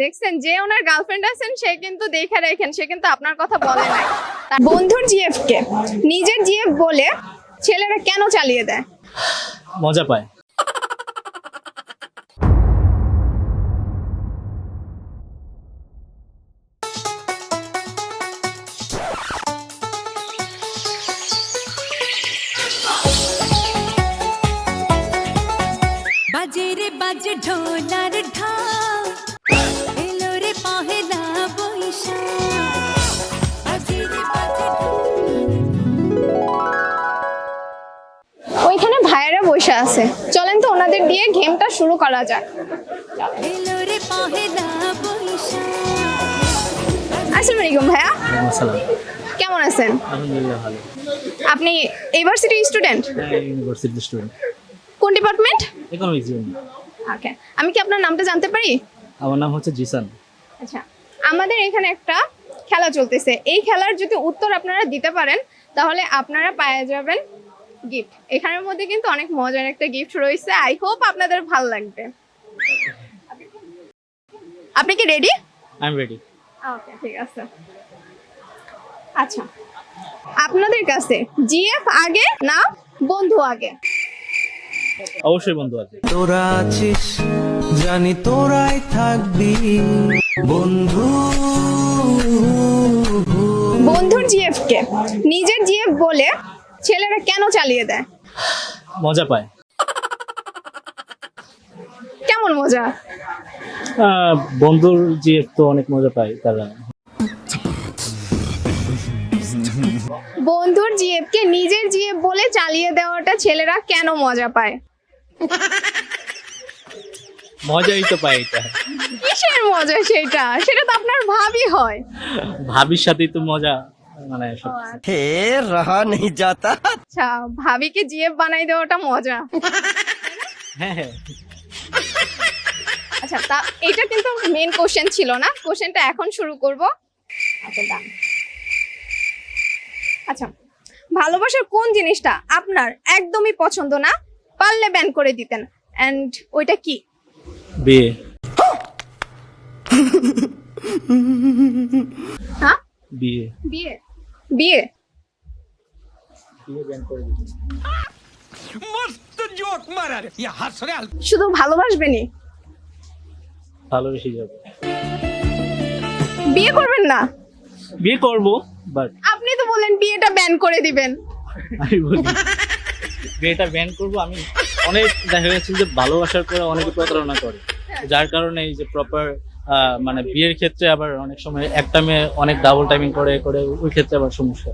দেখছেন যে ওনার গার্লফ্রেন্ড আছেন সে কিন্তু দেখে রেখেন সে কিন্তু আপনার কথা বলে নাই তার বন্ধুর জিএফ কে নিজের জিএফ বলে ছেলেরা কেন চালিয়ে দেয়? মজা পায়। বাজে রে বাজে ঢোলার বসে আছে। চলেন তো ওনাদের দিয়ে গেমটা শুরু করা যাক। আসসালামু আলাইকুম ভাইয়া। কেমন আছেন? আপনি ইউনিভার্সিটি স্টুডেন্ট? হ্যাঁ ইউনিভার্সিটি স্টুডেন্ট। কোন ডিপার্টমেন্ট? Economics okay. আমি কি আপনার নামটা জানতে পারি? আমার নাম হচ্ছে জিসান। আচ্ছা। আমাদের এখানে একটা খেলা চলতেছে। এই খেলার যদি উত্তর আপনারা দিতে পারেন তাহলে আপনারা পেয়ে যাবেন গিফট এখানের মধ্যে কিন্তু অনেক মজার একটা গিফট রয়েছে। আই হোপ আপনাদের ভালো লাগবে। আপনি কি ready I am ready okay ঠিক আছে। আচ্ছা। আপনাদের কাছে জিএফ আগে না বন্ধু আগে? অবশ্যই বন্ধু আছে তোরা আছিস জানি তোরাই থাকবি। বন্ধু। বন্ধুর জিএফ কে। নিজের জিএফ বলে ছেলেরা কেন চালিয়ে দেয়? মজা পায়। কেমন মজা? বন্ধুর যে তো অনেক মজা পায় তারা। বন্ধুর জিএফ কে নিজের জিএফ বলে চালিয়ে দেওয়াটা ছেলেরা কেন মজা পায়? মজাই তো পায় এটা। কিসের মজা সেটা? সেটা তো আপনার ভাবি হয়। ভাবির সাথেই তো মজা। মানে সব হে রহা নেই যাতা। আচ্ছা ভাবিকে জিএফ বানাই দেওয়াটা মজা। হ্যাঁ হ্যাঁ। আচ্ছা তা এটা কিন্তু মেন কোশ্চেন ছিল না? কোশ্চেনটা এখন শুরু করব। আচ্ছা দাম আচ্ছা ভালোবাসার কোন জিনিসটা আপনার একদমই পছন্দ না? পারলে ব্যান করে দিতেন। এন্ড ওইটা কি? বিয়ে। হ্যাঁ? বিয়ে। বিয়ে? বিয়ে? শুধু ভালোবাসবেনই ভালোবেসে যাবে। বিয়ে করবেন না? বিয়ে করব বাট আপনি তো বললেন বিয়েটা ব্যান করে দিবেন। আমি বলি বিয়েটা ব্যান করব আমি অনেক দেখা গেছে যে ভালোবাসার পরে অনেকে প্রতারণা করে যার কারণে এই যে প্রপার মানে বিয়ের ক্ষেত্রে আবার অনেক সময় একটা মেয়ে অনেক ডাবল টাইমিং করে করে ওই ক্ষেত্রে আবার সমস্যা।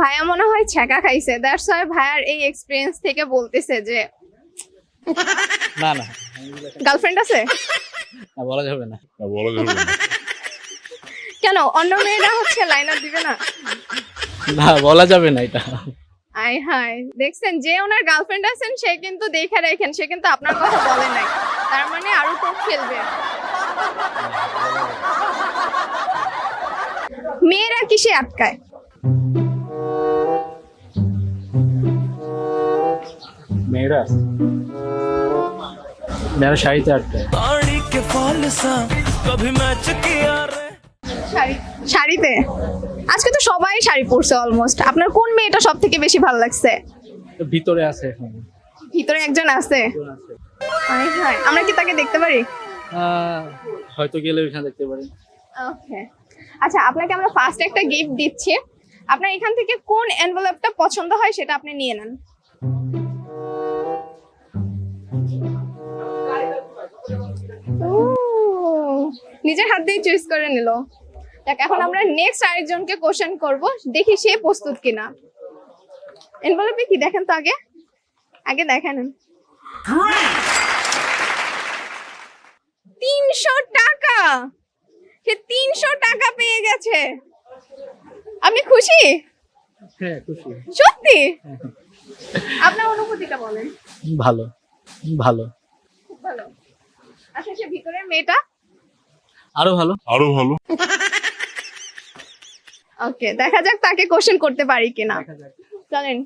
ভাইয়া মনে হয় ছ্যাঁকা খাইছে। দ্যাটস ওয়াই ভাইয়ার এই এক্সপিরিয়েন্স থেকে বলতেছে যে না না। গার্লফ্রেন্ড আছে? না, বলা যাবে না। না বলা যাবে না। কেন? অন্য মেয়েরা হচ্ছে লাইনার দিবে না? না বলা যাবে না এটা। আই হাই দেখছেন যে ওনার গার্লফ্রেন্ড আছেন সে কিন্তু দেখে রেখেন সে কিন্তু আপনার কথা বলে নাই। তার মানে আরও টোপ ফেলবে মেয়েরা কিসে আটকায়? মেয়েরা? মেয়েরা শাড়িতে আটকায়। শাড়িতে? আজকে তো সবাই শাড়ি পরছে অলমোস্ট আপনার কোন মেয়েটা সব থেকে বেশি ভালো লাগছে? ভিতরে আছে ভিতরে একজন আছে। আমরা কি তাকে দেখতে পারি? হয়তো গেলে ওইখানে দেখতে পারেন ওকে আচ্ছা আপনাকে আমরা ফার্স্ট একটা গিফট দিচ্ছি। আপনার এখান থেকে কোন এনভেলপটা পছন্দ হয় সেটা আপনি নিয়ে নেন। নিজের হাত দিয়ে চুজ করে নিল। দেখ এখন আমরা নেক্সট আরেকজনকে কোশ্চেন করব দেখি সে প্রস্তুত কিনা। এনভেলপে কি দেখেন তো আগে? আগে দেখেন তিনশো টাকা। সে তিনশো টাকা পেয়ে গেছে। আপনি খুশি? হ্যাঁ খুশি। সত্যি? আপনার অনুভূতিটা বলেন। ভালো ভালো। খুব ভালো। আচ্ছা সে ভিতরের মেয়েটা? আরও ভালো। আরও ভালো। ওকে দেখা যাক তাকে কোশ্চেন করতে পারি কিনা। চলেন।